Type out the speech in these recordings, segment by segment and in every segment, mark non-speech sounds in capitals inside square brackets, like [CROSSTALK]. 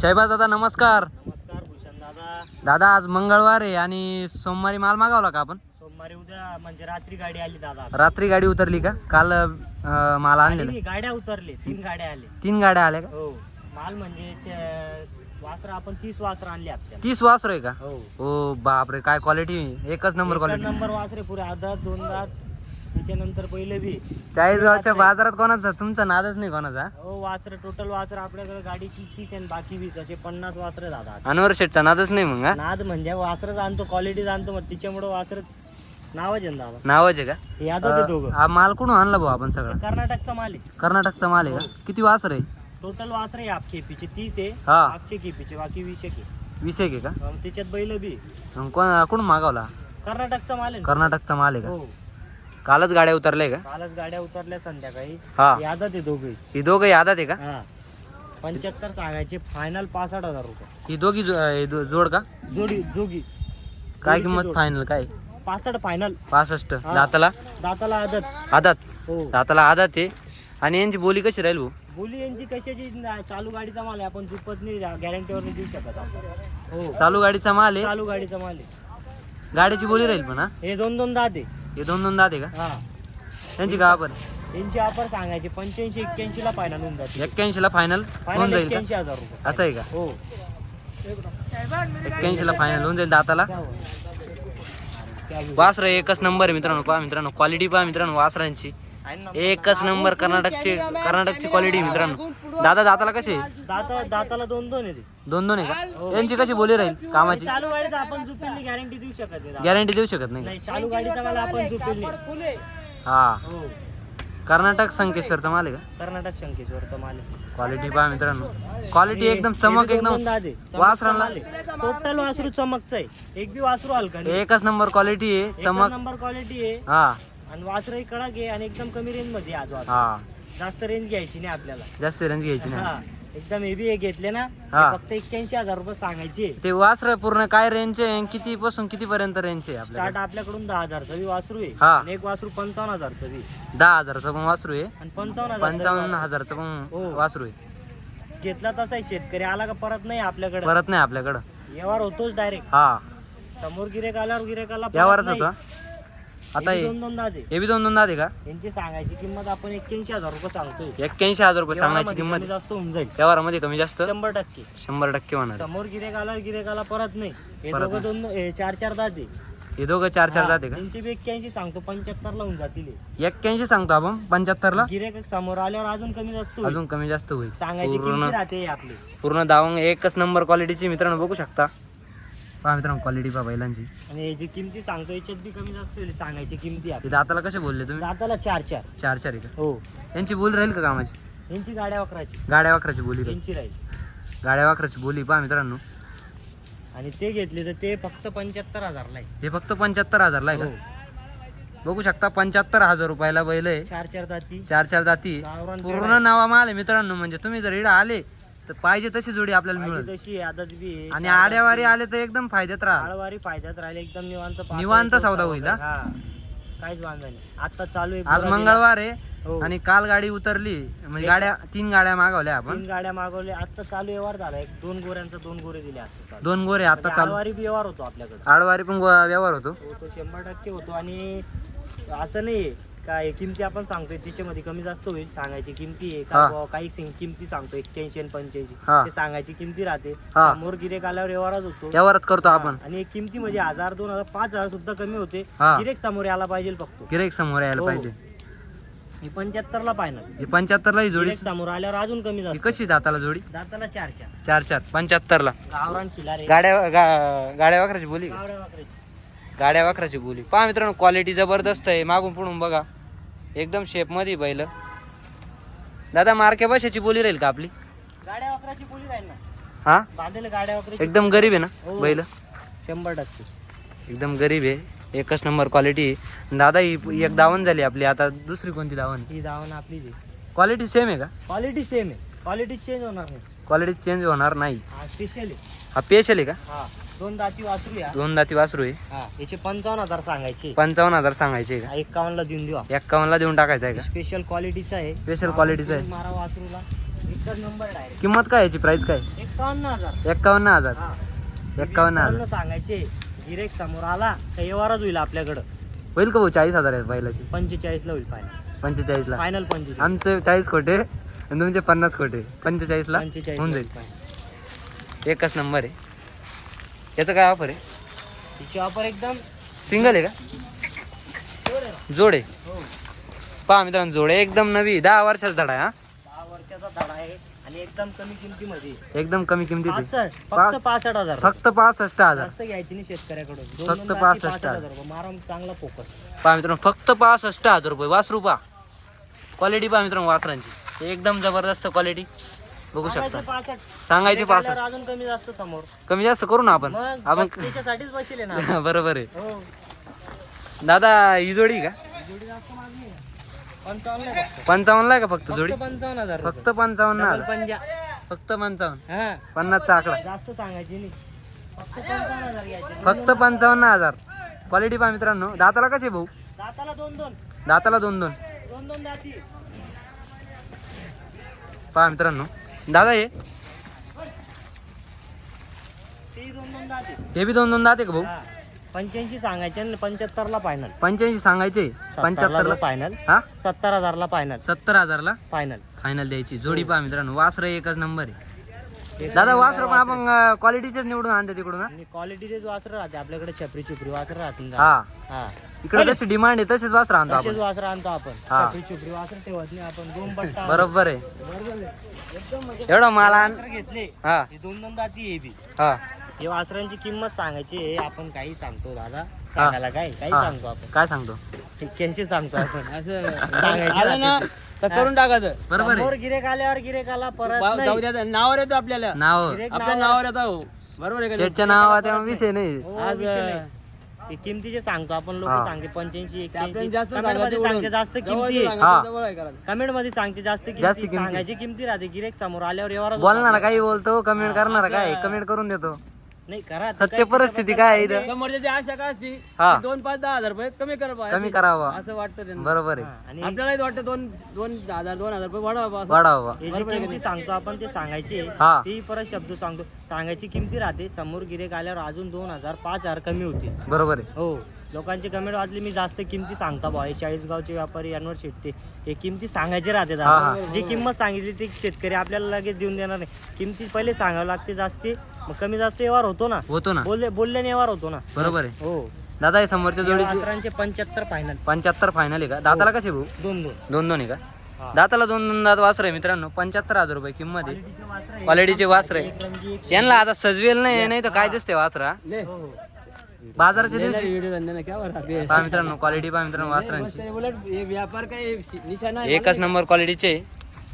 शहबाज दादा नमस्कार. नमस्कार भूषण दादा. दादा आज मंगळवार आहे आणि सोमवारी माल मागवला का आपण? सोमवारी उद्या म्हणजे रात्री गाडी आली दादा. रात्री गाडी उतरली का? काल अं, माल आणलेला. आणि गाड्या उतरले तीन गाड्या आले तीन गाड्या आल्या का? हो माल म्हणजे ते वासर आपण तीस वासर आणले आपल्या तीस वासर आहे का? हो. ओ बापरे काय क्वालिटी एकच नंबर क्वालिटी नंबर वासरे पुरे आधात दोन दात त्याच्यानंतर पहिले बी. चाळीसगावच्या बाजारात कोणाचा? तुमचा नादच नाही कोणाचा? हो वासर टोटल वासर आपल्याकडे गाडीची तीस आणि बाकी वीस असे पन्नास वासरे दादा अनवर शेटचा नादच नाही मग हा? नाद म्हणजे वासरच आणतो क्वालिटी आणतो मग तिच्यामुळे वासर नावच आहे ना दादा? नावच आहे का? हे ते दोघं. हा माल कुठून आणला भाऊ आपण सगळा? कर्नाटकचा माल आहे. कर्नाटकचा माल आहे का? किती वासर आहे? टोटल वासरे आहे आप केपीचे तीस आहे हा. आपचे केपीचे बाकी वीस एक आहे. वीस एक आहे का? अं, त्याच्यात बैल बी. मग कोण कुठून मागवला? कर्नाटकचा माल आहे ना? कर्नाटकचा माल आहे का? हो. कालच गाड्या उतरल्या का? कालच गाड्या उतरल्या संध्याकाळी. हा. यादा ते दोघे. ही दोघं यादात आहे का? हा. पंच्याहत्तर सांगायचे फायनल पासष्ट हजार रुपये. ही दोघी जो- हे दो- जोड का? जोडी जोगी. काय जोडीची किंमत जोड. फायनल काय? पासष्ट फायनल पासष्ट. हा. दाताला? दाताला आदत. आदात? हो. दाताला आदात आहे. आणि यांची बोली कशी राहील भाऊ? बोली यांची कशाची? ना- चालू गाडीचा माल आहे. आपण चुकत नाही गॅरंटीवर नाही देऊ शकत आपण. हो. चालू गाडीचा माल आहे. चालू गाडीचा माल आहे. गाडीची बोली राहील पण हा? हे दोन दोन दात आहे. हे दोन दोन दात आहे का? हा. त्यांची का आपण यांची ऑफर सांगायची पंच्याऐंशी एक्क्याऐंशी ला फायनल होऊन जाते. एक्क्याऐंशी ला फायनल होऊन फायनल जाईल का? एक्क्याऐंशी हजार रुपये. असं आहे का? हो. एक्क्याऐंशी ला फायनल होऊन जाईल दाताला. वासर एकच नंबर आहे मित्रांनो पहा मित्रांनो क्वालिटी पहा मित्रांनो वासरांची. एकच नंबर कर्नाटकची कर्नाटकची क्वालिटी मित्रांनो. दादा दाताला कसे दाता दाताला दोन दोन येते दोन दोन आहे का? यांची कशी बोली राहील कामाची? चालू गाडीचा आपण चुकली गॅरंटी देऊ शकत नाही. गॅरंटी देऊ शकत नाही नाही चालू गाडीचा मला आपण नाही हा. हो. कर्नाटक संकेश्वरचा माल आहे का? कर्नाटक शंकेश्वरचा माल क्वालिटी पहा मित्रांनो. क्वालिटी एकदम चमक एकदम वासरांना टोटल वासरू चमकचं आहे एक बी वासरू हलका नाही. एकच नंबर क्वालिटी आहे चमक. नंबर क्वालिटी आहे. हा. आणि वासरही कडक आहे आणि एकदम कमी रेंजमध्ये आहे आज वासरू. हा. जास्त रेंज घ्यायची नाही आपल्याला. जास्त रेंज घ्यायची नाही. हा. एकदम हेवी घेतले ना हा. फक्त एक्क्याऐंशी हजार रुपये सांगायचे. ते वासर पूर्ण काय रेंजचे आहे? किती पासून किती पर्यंत रेंजचे आहे आपल्याकडे? स्टार्ट आपल्याकडून दहा हजारचं बी वासरू आहे. हा. आणि एक वासरू पंचावन्न हजारचं बी. दहा हजारचं पण वासरू आहे. आणि पंचावन्न हजारचं पंचावन्न हजारचं पण हो. वासरू आहे. घेतला तसा आहे शेतकरी. आला का परत नाही आपल्याकडे. परत नाही आपल्याकडं. व्यवहार होतोच डायरेक्ट हा. समोर गिरेक आल्यावर गिरेकाला व्यवहारच होता. आता हे दोन दोन दादे हे बी दोन दोन आहे का? यांची सांगायची किंमत आपण एक्क्याऐंशी हजार रुपये सांगतोय. एक्क्याऐंशी हजार रुपये सांगायची किंमत कमी जास्त होऊन जाईल. व्यवहारामध्ये कमी जास्त? शंभर टक्के. शंभर टक्के होणार. समोर गिरेक आल्यावर गिरेकाला परत नाही. हे परत दोघं दोन हे चार चार दादे हे दोघं चार चार दात आहे त्यांची बी एक्क्याऐंशी सांगतो पंच्याहत्तर ला होऊन जातील हे. का एक्क्याऐंशी सांगतो आपण पंच्याहत्तर ला गिरेक समोर आल्यावर अजून कमी जास्त होईल. अजून कमी जास्त होईल. सांगायची पूर्ण किंमत राहते आपली. पूर्ण दावंग एकच नंबर क्वालिटीची मित्रांनो बघू शकता. पहा मित्रांनो क्वालिटी पहा बैलांची. आणि हे जी किमती सांगतो याच्यात बी कमी जास्त होईल सांगायची किमती आपली. हे दाताला कसे बोलले तुम्ही? दाताला चार चार. चार चार आहे का? हो. यांची बोली राहील का कामाची? यांची गाड्या वकराची. गाड्या वाखराची बोली राहील. यांची राहील. गाड्या वाखराची बोली पहा मित्रांनो. आणि ते घेतले तर ते फक्त पंच्याहत्तर हजारला आहे. हे फक्त पंच्याहत्तर हजारला आहे हो. का बघू शकता पंच्याहत्तर हजार रुपयाला बैल आहे. चार चार दाती. चार चार गावरान पूर्ण नावा माल आहे मित्रांनो म्हणजे तुम्ही जर इडा आले तर पाहिजे तशी जोडी आपल्याला मिळेल. तशी आहे, आदत बी आहे. आणि आड्यावारी आले तर एकदम फायद्यात राहा आळवारी फायद्यात राहिले एकदम निवांत निवांत सौदा होईल, हा? हा. काहीच वांधा नाही. आता चालू आहे आज मंगळवार आहे. हो. आणि काल गाडी उतरली. म्हणजे गाड्या तीन गाड्या मागवल्या आपण. तीन गाड्या मागवल्या. आता चालू व्यवहार झाला. एक दोन गोऱ्यांचा दोन गोरे दिले असं चालू. दोन गोरे आता चालू. आळवारी बी व्यवहार होतो आपल्याकडे. आडवारी पण गो- व्यवहार होतो. हो तो शंभर टक्के होतो. आणि असं नाही काय किमती आपण सांगतोय त्याच्यामध्ये कमी जास्त होईल. सांगायची किमती आहे हा. बुवा काही सिं- किमती सांगतो एक्क्याऐंशी आणि पंच्याऐंशी. ते सांगायची किमती राहते. हा. समोर गिरेक आल्यावर व्यवहारच होतो. व्यवहारच करतो आपण. आणि एक किमती म्हणजे हजार दोन हजार पाच हजार सुद्धा कमी होते. हा. गिरेक समोर यायला पाहिजे फक्त. गिरेक समोर यायला हो. पाहिजे. ही पंच्याहत्तर ला फायनल ही पंच्याहत्तर ला ही जोडी गिरेक समोर आल्यावर अजून कमी ही जास्त कशी दाताला जोडी? दाताला चार चार. चार चार. पंच्याहत्तर ला गावरान गाड्या गा- गाड्या वाखराची बोली. का? गावऱ्या वाकराची. गाड्या वाखराची बोली. पहा मित्रांनो क्वालिटी जबरदस्त आहे. मागून पुढून बघा. एकदम शेपमध्ये बैल दादा मार्के बशाची बोली राहील का आपली? गाड्या वाकराची बोली राहील ना. हा? बांधलेलं गाड्या वाकराची एकदम गरीब आहे ना हो. बैल? शंभर टक्के. एकदम गरीब आहे. एकच नंबर क्वालिटी दादा ही एक दावण झाली आपली. आता दुसरी कोणती दावण? ही धावण आपली क्वालिटी सेम आहे का? क्वालिटी सेम आहे. क्वालिटी चेंज होणार नाही. क्वालिटी चेंज होणार नाही. हा स्पेशल आहे. हा पेशल आहे का? हा. दोन दाती वासरू या. दोन दाती वासरू आहे. हा याचे पंचावन्न हजार सांगायचे. पंचावन्न हजार सांगायचे का? एकावन्न ला देऊन देऊ एक्कावन्नला देऊन टाकायचं आहे का? स्पेशल क्वालिटीचा आहे. स्पेशल क्वालिटीचं आहे. मारा वासरूला. एकच नंबर डायरेक्ट किंमत काय याची प्राइस काय? एकावन्न हजार. एक्कावन्न हजार. हा. एक्कावन्न हजार. सांगायचे. गिरेक समोर आला तर व्यवहारच होईल आपल्याकडं. होईल का भाऊ चाळीस हजार आहेत बैलाची? पंचेचाळीस ला होईल फायनल पंचेचाळीसला. फायनल पंचेचाळीस. आमचे चाळीस कोटे आणि तुमचे पन्नास कोटे पंचेचाळीसला पंचेचाळीस होऊन ला जाईल. एकच नंबर आहे. याचं काय ऑफर आहे? तिची ऑफर एकदम सिंगल आहे का? जोडे हो. पहा मित्रांनो जोडे एकदम नवी दहा वर्षाचा धडा आहे हा. दहा वर्षाचा धडा आहे आणि एकदम कमी किमतीमध्ये. एकदम कमी किमतीत आहे. पासष्ट फक्त पाच- पासष्ट हजार. फक्त पासष्ट हजार. जास्त घ्यायची नाही शेतकऱ्याकडून. दोन फक्त पासष्ट हजार. रुपये. चांगला फोकस पहा मित्रांनो फक्त पासष्ट हजार रुपये. वास रुपा क्वालिटी पहा मित्रांनो वासरांची. एकदम जबरदस्त क्वालिटी बघू शकता. पासष्ट सांगायचे पासष्ट अजून कमी जास्त समोर. कमी जास्त करू ना आपण. मग आपण त्याच्यासाठीच बसले ना [LAUGHS] बरोबर आहे. हो. दादा ही जोडी का? जोडी जास्त मागणी आहे. पंचावन्न. पंचावन्नला आहे का फक्त जोडी? फक्त पंचावन्न हजार रुपये. फक्त पंचावन्न डबल हजार. पंजा. फक्त पंचावन्न. हा. पन्नासचा आकडा. जास्त सांगायची नाही. फक्त पंचावन्न हजार घ्यायचे. फक्त पंचावन्न हजार. क्वालिटी पहा मित्रांनो. दाताला कसे भाऊ? दाताला दोन दोन. दाताला दोन दोन. दोन दोन दाती. पहा मित्रांनो. दादा हे? हे बी दोन दोन दाते का भाऊ. पंच्याऐंशी सांगायचे आणि पंच्याहत्तर ला फायनल पंच्याऐंशी सांगायचे? पंच्याहत्तरला? फायनल हा? सत्तर हजारला फायनल सत्तर हजारला? फायनल फायनल द्यायची. जोडी पहा मित्रांनो. वासर एकच नंबर आहे. दादा वासर पण आपण क्वालिटीचेच निवडून आणते तिकडून हा? आणि क्वालिटीचे वासर राहते. आपल्याकडे छपरी चुपरी वासर राहतील हा. हा. इकडे जशी डिमांड आहे तसेच वासर आणतो तसेच आपण वासर आणतो आपण. हा. छपरी चुपरी वासर ठेवत नाही आपण. दोन बट्टा बरोबर आहे. बरोबर आहे. एवढं माल घेतले. हा. दोन दोन दाती हे बी. हा. हे वासरांची किंमत सांगायची आहे आपण काही सांगतो दादा. सांगायला काय? काही हा. सांगतो आपण. काय सांगतो? एक्क्याऐंशी सांगतो आपण. असं [LAUGHS] सांगायचं आलं ना? राहते. तर करून टाकायचं बरोबर समोर गिरेक आल्यावर गिरेक आला परत जाऊ नाही. द्या नावावर येतो आपल्याला. नाव आपल्या नावावर- नावावर येतो. बरोबर आहे का तेव्हा विषय नाही हो, आज, विषय नाही. हे किमतीचे सांगतो आपण लोक हा. सांगते पंच्याऐंशी एक्क्याऐंशी जास्त कमेंटमध्ये सांगते जास्त किमती आहे. हा. कमेंटमध्ये सांगते जास्त जास्त किमती किमती. सांगायची किमती राहते गिरेक समोर आल्यावर व्यवहार बोलणारा काही बोलतो कमेंट करणारा काय कमेंट करून देतो नाही करा. ते सत्य काय परिस्थिती काय आहे इथं? समोरच्याची आशा काय असती? हा. की दोन पाच दहा हजार रुपये कमी करा बा. कमी करावा. असं वाटतं त्यांना. बरोबर हा, आहे आणि आपल्यालाही वाटतं दोन दोन हजार दोन हजार रुपये वाढवा असं. वाढावा हे जी किमती सांगतो आपण ते सांगायचे हा. तेही परत शब्द सांगतो. सांगायची किमती राहते समोर गिरेक आल्यावर अजून दोन हजार पाच हजार कमी होते बरोबर आहे. हो. लोकांची कमेंट वाचली मी जास्त किमती सांगता भाऊ हे चाळीसगावचे व्यापारी यांवर शिटते हे किमती सांगायचे राहते दादा. जी किंमत सांगितली ती शेतकरी आपल्याला लगेच देऊन देणार नाही. किमती पहिले सांगावं लागते जास्ती. मग कमी जास्त व्यवहार होतो ना. होतो ना. बोलले बोलल्याने व्यवहार होतो ना. बरोबर आहे. हो. दादा हे समोरच्या जोडीची वासरांचे पंच्याहत्तर फायनल पंच्याहत्तर फायनल आहे का? दाताला कसे भाऊ? दोन दोन. दोन दोन आहे का? हा. दाताला दोन दोन दात वासर आहे मित्रांनो. पंच्याहत्तर हजार रुपये किंमत आहे. क्वालिटीचे वासरं आहे. यांना आता सजवेल नाही नाही तर काय दिसते वासरा. हो, हो. बाजाराच्या दिवशी व्हिडिओ धंदे ना क्या बरं आहे? पहा मित्रांनो क्वालिटी पहा मित्रांनो वासरांची मस्त आहे. उलट हे व्यापार काय निशाणा आहे. एकच नंबर क्वालिटीचे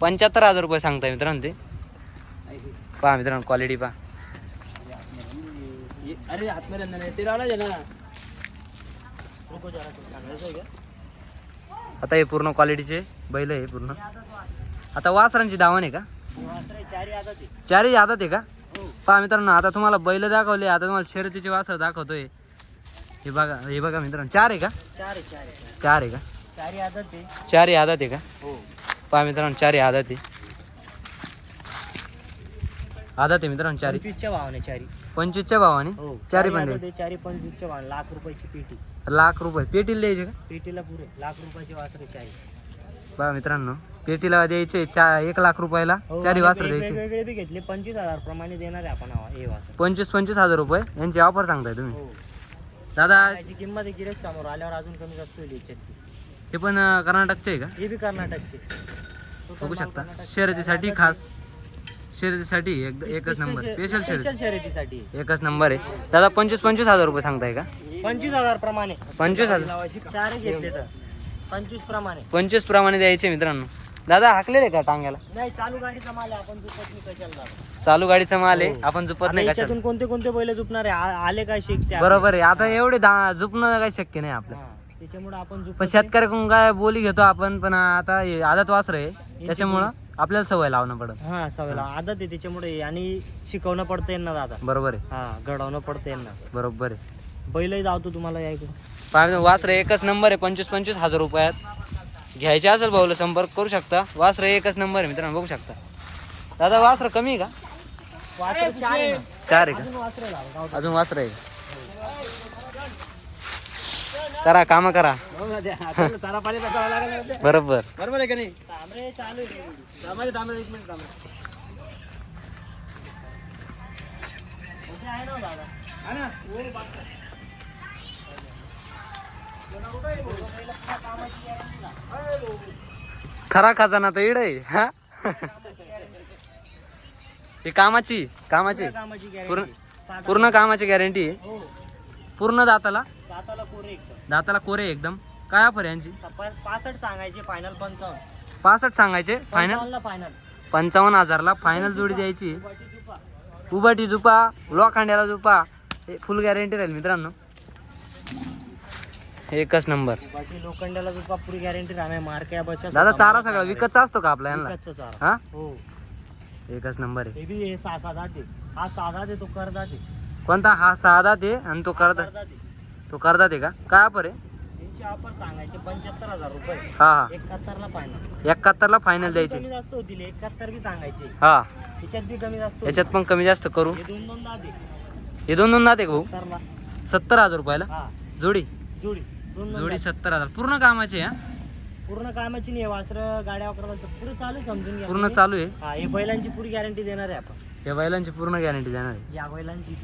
पंच्याहत्तर हजार रुपये सांगताय मित्रांनो ते पहा मित्रांनो क्वालिटी पहा ये- अरे आतमध्ये धंदा नाही ते राहिला ना रुको जरा, सांगायचं आहे का? आता हे पूर्ण क्वालिटीचे बैल आहे पूर्ण आता वासरांची दावण आहे का हे वासरं चारी हातात आहे. चारही हातात आहे का हो. पहा मित्रांनो आता तुम्हाला बैल दाखवले आता तुम्हाला शर्यतीचे वासर दाखवतोय हे बघा हे बघा मित्रांनो चार आहे का? चार आहे, चार आहे. चार आहे का? चारी आहे. चारही हातात आहे का? हो. पहा मित्रांनो चारही हातात आहे. हातात आहे मित्रांनो चारी पंचवीसच्या भावाने चारी पंचवीसच्या भावाने? हो. चारी चारी पण द्यायची. आहे, चारी पंचवीसच्या भावाने. लाख रुपयाची पेटी. लाख रुपये. पेटीला द्यायचे का? पेटीला पुरे. लाख रुपयाची वासरे चारी पहा मित्रांनो पेटीला द्यायचे चा एक लाख रुपयाला हो, चारी आणि वासर द्यायचे. वेगवेगळे बी घेतले. पंचवीस हजार प्रमाणे देणार आहे आपण हा- हे वासर. पंचवीस पंचवीस हजार रुपये. यांची ऑफर सांगताय तुम्ही. हो. दादा याची किंमत गिरेक समोर आल्यावर अजून कमी जास्त होईल याच्यात हे पण अं, कर्नाटकचे आहे का? हे बी कर्नाटकचे. बघू शकता. शर्यतीसाठी खास शर्यतीसाठी एक. एकच नंबर. स्पेशल- स्पेशल शर्यत स्पेशल शर्यतीसाठी. एकच नंबर आहे. दादा पंचवीस पंचवीस हजार रुपये सांगताय का? पंचवीस हजार प्रमाणे. पंचवीस हजार. चार घेतले तर. पंचवीस प्रमाणे. पंचवीस प्रमाणे द्यायचे मित्रांनो. दादा हाकलेले का टांग्याला? नाही चालू गाडीचा माल आहे आपण दुपट नाही कशाला चालू गाडीचा माल आहे हो. आपण झुपत आता नाही कशाला? कोणते कोणते बैल झुपणार आहे? आ- आले काय शिकते बरोबर आहे आता एवढे दा- झुपणं काही शक्य नाही आपलं. त्याच्यामुळे आपण झुपत पण शेतकऱ्याकडून काय बोली घेतो आपण पण आता हे आदत वासर आहे त्याच्यामुळं आपल्याला सवय लावणं पडत. हा सवयला आदत आहे त्याच्यामुळे आणि शिकवणं पडतं यांना दादा. बरोबर आहे. हा घडवणं पडतं यांना बरोबर आहे. बैलही जावतो तुम्हाला या वासर एकच नंबर आहे पंचवीस पंचवीस हजार रुपयात. घ्यायचे असेल भाऊला संपर्क करू शकता. वासर एकच नंबर आहे मित्रांनो बघू शकता. दादा वासर कमी आहे का? चार आहे अजून वासरं आहे. का करा काम करा. बरोबर. बरोबर आहे का नाही? आहे. ना. खरा खजाना तर इड आहे हा? हे कामाची कामाची. पूर्ण पूर्ण कामाची गॅरंटी आहे. हो. पूर्ण दाताला? दाताला कोरे एकदम. दाताला कोरे एकदम. काय ऑफर यांची? पासष्ट सांगायचे फायनल पंचावन्न. पासष्ट सांगायचे फायनल फायनल पंचावन्न हजारला फायनल जोडी द्यायची. उबाटी जुपा. लोखंड्याला जुपा. हे फुल गॅरंटी राहील मित्रांनो. एकच नंबर. बाकी लोखंडाला जो पुरी गॅरंटी राहणार मार्क या दादा चारा सगळा विकतचा असतो का आपला यांना? चारा. हा? हो. एकच नंबर आहे. हे बी हे सहा सात हा साधा कोणता? हा साधा ते आणि तो करदा तो करदा ते का? काय ऑफर आहे? यांची ऑफर सांगायचे पंच्याहत्तर हजार रुपये. हा हा. एकाहत्तरला फायनल एकाहत्तरला फायनल द्यायची. कमी जास्त होतील एकाहत्तर बी सांगायचे. हा. त्याच्यात बी कमी जास्त होतील. याच्यात पण कमी जास्त करू? हे दोन दोन दहा दे हे दोन दोन दाते का भाऊ? सत्तर हजार रुपयाला? हा. जोडी? जोडी. जोडी. सत्तर हजार. पूर्ण कामाची आहे पूर्ण कामाची नाही वासर गाड्या वापरायचं पुढे चालू आहे, समजून घ्या. पूर्ण. चालू आहे? हा हे बैलांची पुरी गॅरंटी देणार आहे आपण. या बैलांची पूर्ण गॅरंटी देणार आहे? या बैलांची.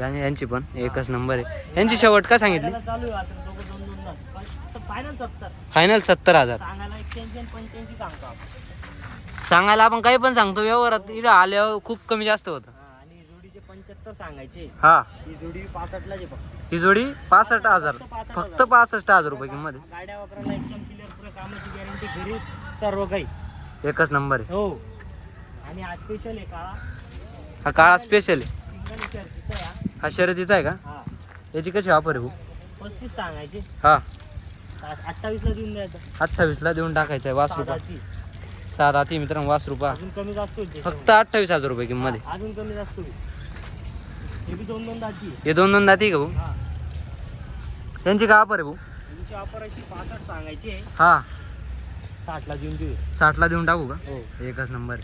यांची पण? एकच नंबर आहे. यांची शेवट काय सांगितली? त्याला चालू आहे वासर दोघं दोन दोन फायनल सत्तर. फायनल सत्तर हजार. सांगायला एक्क्याऐंशी आणि पंच्याऐंशी सांगतो आपण. सांगायला आपण काही पण सांगतो. व्यवहारात इकडे आल्यावर खूप कमी जास्त होतं. हा आणि जोडीचे पंच्याहत्तर सांगायचे. हा. ही जोडी पासष्टला जे फक्त. ही जोडी पासष्ट हजार. फक्त पासष्ट हजार. रुपये किंमत गाड्या वापरायला एकदम क्लिअर पुढे कामाची गॅरंटी घरी सर्व काही. आहे एकच नंबर आहे. हो. आणि आज स्पेशल आहे काळा. हा काळा स्पेशल आहे. सिंगल शर्टीचा आहे हा. हा शर्यतीचा आहे का? हा. याची कशी ऑफर आहे भाऊ पस्तीस सांगायचे. हा. अठ्ठावीसला देऊन द्यायचं अठ्ठावीसला देऊन टाकायचं आहे वास रुपये साधाची. सात आती मित्रांनो वास रुपया अजून कमी जास्त होईल त्याच्यावर. फक्त अठ्ठावीस हजार रुपये किंमत आहे. हा, अजून कमी जास्त होईल. हे दोन दोन दाती आहे. हे दोन दोन दाती का भाऊ? हा. यांची काय ऑफर आहे भाऊ? ऑफर अशी पासष्ट सांगायची आहे. हा. साठला देऊन देऊ. साठला देऊन टाकू का? हो. एकच नंबर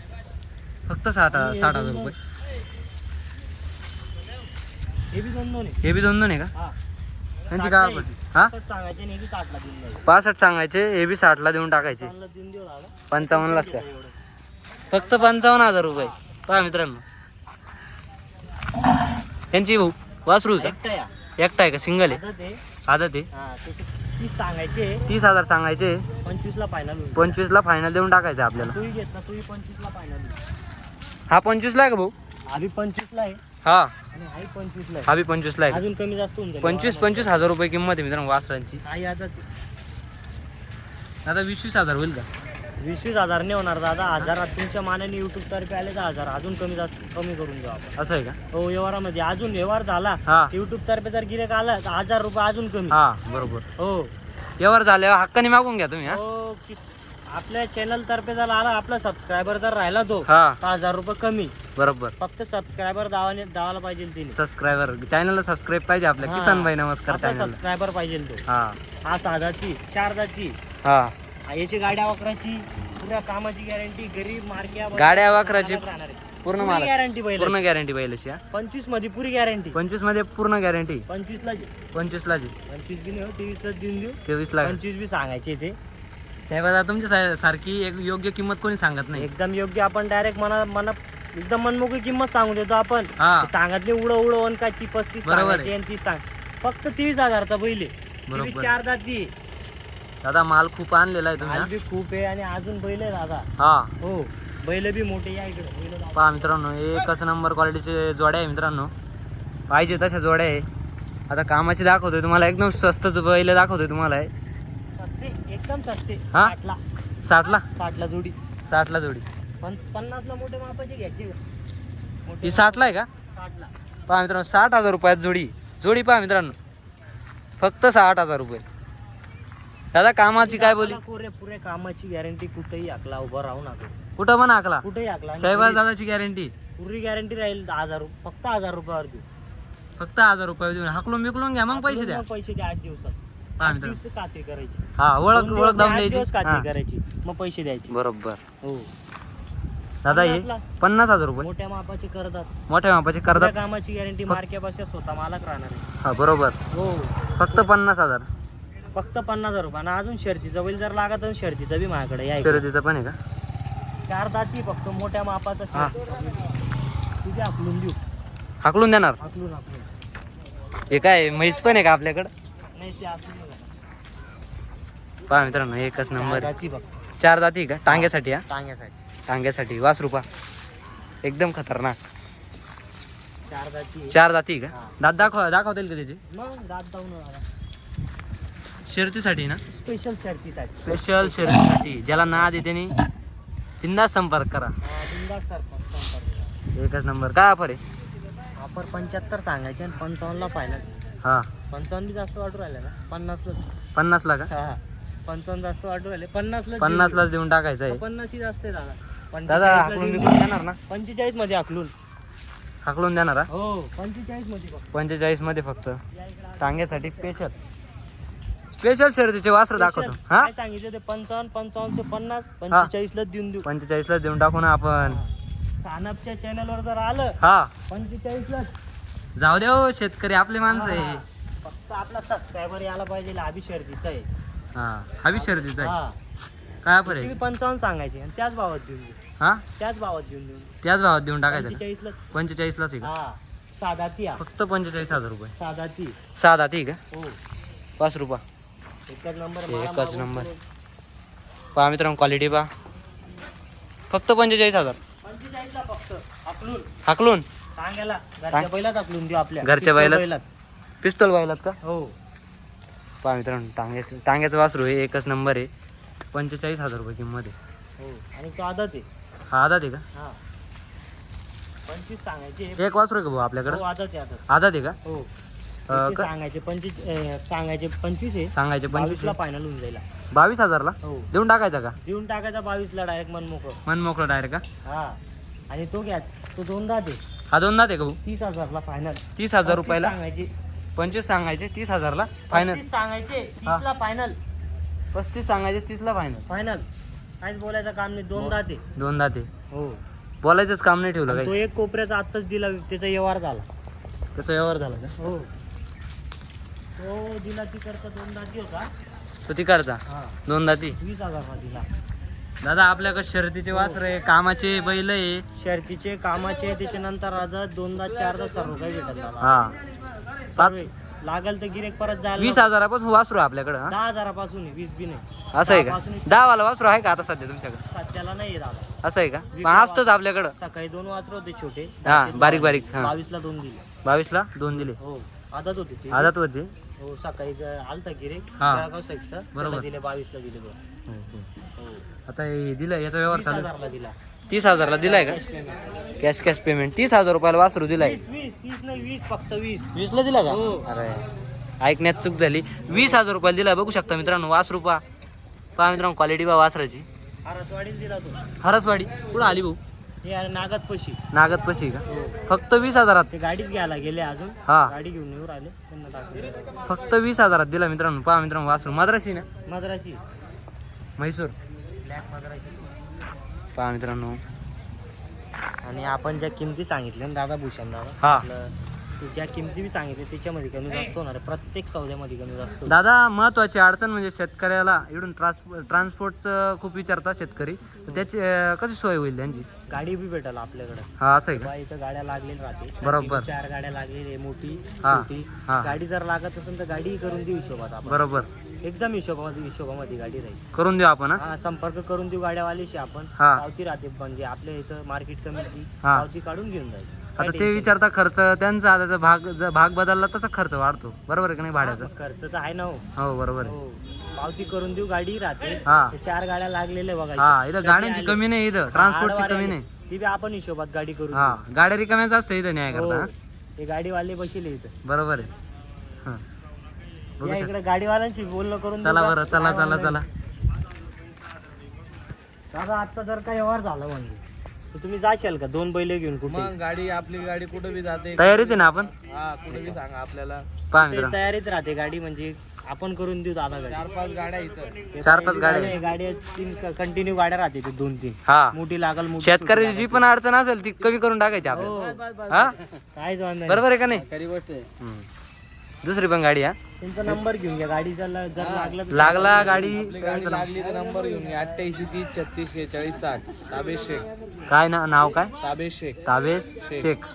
फक्त साठ साठ हजार रुपये. हे बी दोन दोन आहे. हे बी दोन दोन आहे का? हा. यांची काय ऑफर? हा? पासष्ट सांगायचे हे बी साठला देऊन द्यायचे पासष्ट सांगायचे हे बी साठला देऊन टाकायचे. चांगलं देऊन देऊ दादा पंचावन्नलाच का. फक्त पंचावन्न हजार रुपये. पहा मित्रांनो. यांची भाऊ वासरू आहे एकटा या. का एकटा आहे का? सिंगल आहे? आता ते हा त्याचे तीस सांगायचे. तीस हजार सांगायचे. पंचवीसला फायनल होईल. पंचवीसला फायनल देऊन टाकायचं आपल्याला. तूही तूही पंचवीसला फायनल होईल. हा पंचवीसला आहे का भाऊ? आधी पंचवीसला आहे. हा. आणि हाही पंचवीसला आहे. हा बी पंचवीसला आहे का? अजून कमी जास्त होऊन जाईल. पंचवीस पंचवीस हजार रुपये किंमत आहे मित्रांनो वासरांची. काही आता ते आता वीस वीस हजार होईल का? वीस वीस हजार नाही होणार दादा. हजारात तुमच्या मानाने युट्यूब तर्फे आले तर हजार. अजून कमी जास्त कमी करून देऊ आपण. असं आहे का? हो व्यवहारामध्ये. अजून व्यवहार झाला हा. युट्यूब तर्फे जर गिरेक आला तर हजार रुपये अजून कमी. हा बरोबर. हो. व्यवहार झाल्यावर हक्काने मागून घ्या तुम्ही हा. हो कि- आपल्या चॅनल तर्फे जर आला आपला सबस्क्रायबर जर राहिला तो हा. तर हजार रुपये कमी. बरोबर. फक्त सबस्क्रायबर दावाने दावाला पाहिजे तिने. सबस्क्रायबर चॅनलला सबस्क्राईब पाहिजे आपल्या हा. किसान भाई नमस्कार आपला चॅनलला सबस्क्रायबर पाहिजे तो. हा. हा सहा जाती चार जाती हा, याची गाड्या वाकराची पुऱ्या कामाची गॅरंटी गरीब मार्क्या गाड्या वाकराची. पूर्ण माल गॅरंटी पहिली. पूर्ण गॅरंटी बैलाची पंचवीसमध्ये पुरी गॅरंटी पंचवीसमध्ये पूर्ण गॅरंटी पंचवीस ला पंचवीस ला पंचवीस बी नाही हो, तेवीस ला देऊन देऊ. तेवीस ला पंचवीस बी सांगायचे ते. साहेब आता तुमच्या सारखी एक योग्य किंमत कोणी सांगत नाही? एकदम योग्य आपण डायरेक्ट मना मना एकदम मनमोकळी किंमत सांगू देतो आपण. सांगत नाही उडं उडं वन काय ती पस्तीस बरोबर आहे. सांगायची आणि ती सांग. फक्त तेवीस हजारचा बैल बरोबर. चार दाती दादा माल खूप आणलेला आहे तुम्ही आज बी खूप आहे आणि अजून बैल आहे दादा. हा. हो बैल बी मोठे या इकडे बैल दादा. पहा मित्रांनो एकच नंबर क्वालिटीचे जोड्या आहे मित्रांनो. पाहिजे तशा जोड्या आहे. आता कामाची दाखवतोय तुम्हाला एकदम स्वस्त बैल दाखवतोय तुम्हाला. सस्ते एकदम सस्ते. हा? साठला. साठला? साठला जोडी. साठला जोडी. पण पन्नासला मोठे मापाचे घ्यायचे. मोठे ही साठला आहे का? साठला. पहा मित्रांनो साठ हजार रुपयात जोडी. जोडी पहा मित्रांनो. फक्त साठ हजार रुपये. दादा कामाची काय बोली? पुरे पुरे कामाची गॅरंटी कुठेही आकला उभा राहू नका. कुठं पण आकला कुठेही आकला आणि साहेबाज पुरी- दादाची गॅरंटी पुरी गॅरंटी राहील दहा हजार फक्त हजार रुपयावर देऊ. फक्त हजार रुपये देऊन. हाकलून बिकलून घ्या मग पैसे द्या. पैसे द्या आठ दिवसात. पहा आठ मित्रांनो. दिवस कात्री करायची. हा ओळख दोन ओळख दिवस दाबून नाही, आठ द्यायची. दिवस हा. कात्री करायची. मग पैसे द्यायचे. बरोबर. हो. दादा हे पन्नासला. पन्नास हजार रुपये. मोठ्या मापाचे करतात. मोठ्या मापाचे कामाची गॅरंटी मार्केपासून स्वतः मालक राहणार आहे. हा बरोबर. हो. फक्त पन्नास हजार. फक्त पन्नास हजार रुपये. आणि अजून शर्तीचा बैल जर लागत तर शर्तीचा बी माझ्याकडे या शर्यतीचं पण आहे का? चार दाती फक्त मोठ्या मापाचा हा. तुझे आकलून देऊ. हाकलून देणार? आकलून आकलून हे काय म्हैस पण आहे का आपल्याकडं? नाही ते आकलून पहा मित्रांनो एकच नंबर आहे. दाती फक्त. चार जाती का? टांग्यासाठी हा? टांग्यासाठी. टांग्यासाठी. वास रुपा एकदम खतरनाक. चार दाती चार जाती का? हा. दात दाखव दाखवता येईल का त्याची? मग दात जाऊन शर्यतीसाठी ना? स्पेशल शर्तीसाठी. स्पेशल शर्यतीसाठी ज्याला ना देते नी तिंदा संपर्क करा. हा, बिनधास्त सर संपर्क एकच नंबर. काय ऑफर आहे? ऑफर पंच्याहत्तर सांगायचे आणि पंचावन्नला फायनल हा. पंचावन्न बी जास्त वाटू राहिले ना? पन्नासला पन्नासला का? हा पंचावन्न जास्त वाटू राहिले. पन्नासला पन्नासलाच देऊन टाकायचं आहे. पन्नास जास्त आहे दादा. दादा 45 ला हाकलून देऊन बिकलून देणार ना? पंचेचाळीसमध्ये आकलून हाकलून देणार हा? हो पंचेचाळीसमध्ये पंचेचाळीसमध्ये फक्त. टांग्यासाठी स्पेशल स्पेशल शर्यतीचे वासर दाखवतो. हा? काय सांगितलं ते? पंचावन्न पंचावन्नशे पन्नास पंचेचाळीस ला देऊन देऊ. पंचेचाळीसला देऊन टाकू ना आपण. सानपच्या चॅनल वर जर आलं हा. पंचेचाळीस ला जाऊ द्या हो शेतकरी आपले माणसं आहे. फक्त आपला सबस्क्रायबर यायला पाहिजे आधी शर्तीचा आहे. हा. हवी शर्यतीचा आहे. हा. काय ऑफर आहे? पंचावन्न सांगायची आणि त्याच भावात देऊन देऊ. हा? त्याच भावात देऊन देऊ. त्याच भावात देऊन टाकायचं? पंचेचाळीस ला पंचेचाळीसलाच आहे का? हा. साधा ती हा. फक्त पंचेचाळीस हजार रुपये. साधा ती. सहा दाती का? हो. पाच रुपया. एकच नंबर एकच नंबर. पहा मित्रांनो क्वालिटी पहा. फक्त पंचेचाळीस हजार. फक्त. हाकलून. सांगायला घरच्या बैलात आकलून देऊ आपल्या. घरच्या पिस्तूल बैलात? पिस्तल का? हो. पहा मित्रांनो टांग्याच टांग्याचं वासरू आहे एकच नंबर आहे. पंचेचाळीस हजार रुपये किंमत आहे. हो. आणि तो आदत आहे. हा आदात आहे का? हा. पंचवीस सांगायचे. एक वासरू आहे का भाऊ आपल्याकडं? हो आदत आहे आदत. आदात आहे का? हो. अं, त्याचे क- सांगायचे पंचवीस अं, सांगायचे पंचवीस आहे. सांगायचे पंचवीस बावीसला फायनल होऊन जाईल. बावीस हजारला? हो. देऊन टाकायचा का? देऊन टाकायचा बावीसला डायरेक्ट मन मोकळ मन मोकळं डायरेक्ट का? हा. आणि तो घ्या तो दोनदा दे. हा दोन दात का भाऊ? तीस हजारला फायनल तीस हजार रुपयाला? सांगायचे. पंचवीस सांगायचे तीस हजारला? फायनल पस्तीस सांगायचे तीसला फायनल पस्तीस सांगायचे तीसला फायनल फायनल काहीच बोलायचं काम नाही दोनदा दे. दोन दाते हो. बोलायचंच काम नाही ठेवलं आणि तो काही एक कोपऱ्याचा आत्ताच दिला त्याचा व्यवहार झाला. त्याचा व्यवहार झाला का? हो. तो दिला तिकडचा दोन दाती होता. तो तिकडचा? हा. दोन दाती? वीस हजारला दिला. दादा आपल्याकडे शर्यतीचे वासर आहे कामाचे बैल आहे. शर्तीचे कामाचे त्याच्यानंतर आजच दोनदा चारदा सर्व काही भेटत मला हा. पाच? लागल तर गिरेक परत जायला वीस. हजारापासून वासरू आहे आपल्याकडं हा? दहा हजारापासून आहे, वीस बी नाही. असं आहे का? दहापासून दहा वाला वासरू आहे का आता सध्या तुमच्याकडे? सध्याला नाही आहे दादा. असं आहे का? पण असतंच आपल्याकडं. सकाळी दोन वाजता होते छोटे. हा, बारीक-. बारीक, हा. बावीसला दोन दिले. बावीसला दोन दिले. हो आदत होते ते. आदात होते? हो सकाळी आलता गिरेक हा. जळगाव साईडचा. बरोबर. दिले बावीसला दिले दोन हो आता हे दिलं याचा व्यवहार चालू हजारला दिला. तीस हजारला दिलाय का? Cash payment. Cash cash payment तीस हजार रुपयाला वासरू दिलाय. वीस वीस तीस नाही वीस फक्त वीस. वीसला दिला का? हो. अरे ऐकण्यात चूक झाली. वीस हजार रुपयाला दिला बघू शकता मित्रांनो वास रुपा पहा मित्रांनो क्वालिटी पहा वासराची. आरसवाडीला दिला तो. हरसवाडी? कुठं आली भाऊ? हे नागत पशी. नागत पशी का? फक्त वीस हजारात. ते गाडीच घ्यायला गेले अजून. हा. गाडी घेऊन येऊ राहिले. त्यांना फक्त वीस हजारात दिला मित्रांनो. पहा मित्रांनो वासरू. मद्रासी ना? मद्राशी म्हैसूर. ब्लॅक मद्राशी पहा मित्रांनो. आणि आपण ज्या किमती सांगितल्या ना दादा भूषण दादा हा. आपलं ते ज्या किमती बी सांगितल्या त्याच्यामध्ये कमी जास्त होणार आहे प्रत्येक सौद्यामध्ये कमी जास्त. दादा महत्वाची अडचण म्हणजे शेतकऱ्याला इकडून ट्रान्स ट्रान्सपोर्टचं खूप विचारतात शेतकरी तर त्याची अं, कशी सोय होईल त्यांची गाडी बी भेटेल आपल्याकडे हा असं आहे का बा इथं गाड्या लागलेल्या राहते बरोबर. चार गाड्या लागलेल्या आहे मोठी हा. छोटी हा. गाडी जर लागत असेल तर गाडी करून देऊ हिशोबात आपण बरोबर एकदम हिशोबामध्ये हिशोबामध्ये गाडी राहील करून देऊ आपण हा हा संपर्क करून देऊ गाड्यावालीशी आपण हा. पावती राहते म्हणजे आपल्या इथं मार्केट कमिटी हा. पावती काढून घेऊन जाईल आता ते विचारता खर्च त्यांचा आता जर भाग जर भाग बदलला तसा खर्च वाढतो बरोबर आहे का नाही भाड्याचा खर्च तर आहे ना हो. हो बरोबर आहे हो पावती करून देऊ गाडी राहते हा. ते चार गाड्या लागलेल्या बघा हा इथं गाड्यांची? कमी नाही इथं ट्रान्सपोर्टची कमी. नाही ती बी आपण हिशोबात गाडी करू हा गाड्या रिकाम्याच असतं इथं न्याय हो. करता हा? ते गाडीवाले बसले इथं बरोबर आहे हा. बघू या शकता इकडे गाडीवाल्यांशी बोलणं करून चला बरं? चला चला चला दादा आता जर काय व्यवहार झाला म्हणजे तर तुम्ही जाशाल का? दोन बैल घेऊन कुठे? मग गाडी आपली गाडी कुठं बी जाते. तयारीत आहे ना आपण? हा कुठं बी सांगा आपल्याला. पहा ते मित्र तयारीत राहते गाडी म्हणजे आपण करून देऊ दादा गाडी. चार पाच गाड्या इथं. चार पाच गाड्या. गाड्या गाड्या तीन कंटिन्यू गाड्या राहते ते दोन तीन. हा. मोठी लागल मोठी शेतकऱ्याची जी पण अडचण असेल ती कमी करून टाकायची आपल्याला. हो. हा? काय. बरोबर आहे का नाही? खरी गोष्ट आहे. हम्म. दुसरी पण गाडी हा? त्यांचा नंबर घेऊन घ्या. गाडीचा ल- जर लागला तर लागला गाडी? गाडी लागली तर नंबर घेऊन घ्या. अठ्ठ्याऐंशी तीस छत्तीस शेहेचाळीस साठ. ताबे शेख. काय ना नाव काय? ताबे शेख. ताबेज शेख.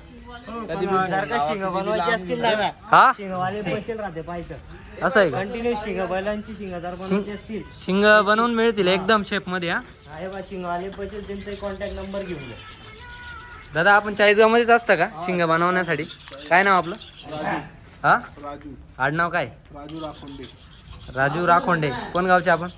कधी जर का शिंग बनवायची असतील ना हा? शिंगवाले बसेल राहते पाहायचं. असं आहे का? कंटिन्यू शिंग बैलांची शिंग जर बनवायची असतील. शिंग बनवून मिळतील एकदम शेपमध्ये हा? आहे बा शिंगवाले बसेल त्यांचा कॉन्टॅक्ट नंबर घेऊन घ्या. दादा आपण चाळीसगाव मध्येच असतं का? शिंग बनवण्यासाठी. काय नाव आपलं? हा? राजू. आडनाव काय? राजू राखोंडे. राजू राखोंडे. कोण गावचे आपण?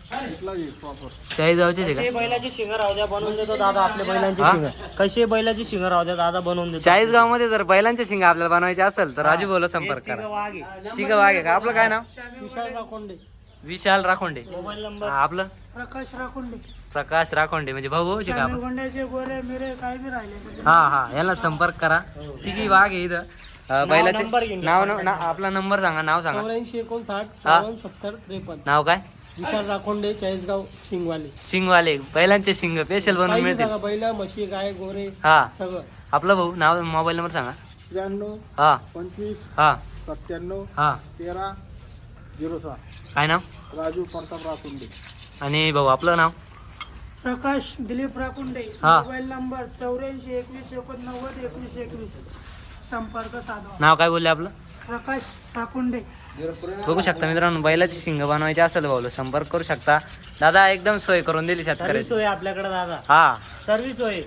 चाळीसगावचे आहे कसे बैलाची शिंग राहू द्या बनवून देतो दादा आपल्या बैलांची हा? शिंग कसे बैलाची शिंग राहू द्या दादा बनवून देतो. चाळीसगावमध्ये जर बैलांचे शिंग आपल्याला बनवायचे असेल तर राजू भाऊला संपर्क करा. वाघ. आहे. ठीक आहे वाघ आहे का? आपलं काय नाव? विशाल राखोंडे. विशाल राखोंडे. Mobile number. हा, आपलं? प्रकाश राखुंडे. प्रकाश राखोंडे म्हणजे भाऊ भाऊचे का आपण? गोंड्याचे गोरे मिरे काय बी राहिले. हा हा. याला संपर्क करा. तिघी वाघ आहे इथं. बैलाचे नंबर घेऊन. नाव नाव- ना- आपला नंबर सांगा नाव सांगा. चौऱ्याऐंशी एकोणसाठ हा. सत्तर त्रेपन्न. नाव काय? विशाल राखोंडे चाळीसगाव शिंगवाले. शिंगवाले. बैलांचे शिंग स्पेशल बनवून काही बी मिळतील. सांगा बैला म्हशी गाय गोरे हा. सगळं. आपलं भाऊ नाव मोबाईल नंबर सांगा. त्र्याण्णव हा. पंचवीस हा. सत्त्याण्णव हा. तेरा झिरो सहा. काय नाव? राजू प्रताप राखोंडे. आणि भाऊ आपलं नाव? प्रकाश दिलीप राखुंडे. हा. मोबाईल नंबर चौऱ्याऐंशी एकवीस एकोणनव्वद एकवीस एकवीस. संपर्क साधा नाव काय बोलले आपलं? प्रकाश राखुंडे बघू शकता मित्रांनो बैलाची शिंग बनवायची असेल भाऊला संपर्क करू शकता. दादा एकदम सोय करून दिली शेतकऱ्याची. सोय आपल्याकडे दादा. हा. सर्व्हिस सोय.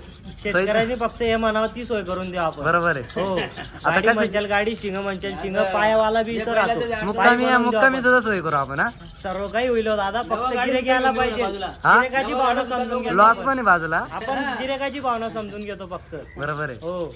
शेतकऱ्याने फक्त हे म्हणावं ती सोय करून द्या आपण. बरोबर आहे. हो. आता गाडी कसं म्हणचाल गाडी शिंग म्हणचाल शिंग पायावाला बी इथं राहतो. पाय मुक्कामी बनवून मुक्कामी. सुद्धा सोय करू आपण हा? सर्व काही होईल हो दादा. फक्त गिरेक यायला पाहिजे. हा? गिरेकाची भावना समजून घेतो. लॉस आपण. पण आहे बाजूला. आपण गिरेकाची भावना समजून घेतो फक्त. बरोबर आहे. हो.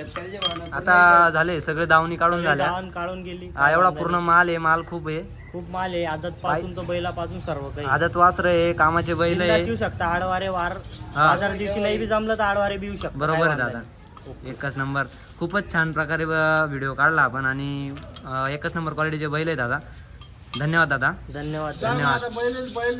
आता झाले सगळे दावणी काढून झाल्या. धावण काढून गेली हा एवढा पूर्ण माल आहे माल खूप आहे. खूप माल आहे आदत पासून तो बैलापासून सर्व काही आदत वासर आहे कामाचे बैल आहे. येऊ शकता आडवारे वार हा. बाजार दिवशी नाही बी जमलं तर आडवारे बी येऊ शकता. बरोबर काय आहे वांधा दादा. एकच नंबर. खूपच छान प्रकारे व्हिडिओ काढला आपण आणि अं, एकच नंबर क्वालिटीचे बैल आहे दादा. धन्यवाद दादा. नाही. धन्यवाद. धन्यवाद बैल बैल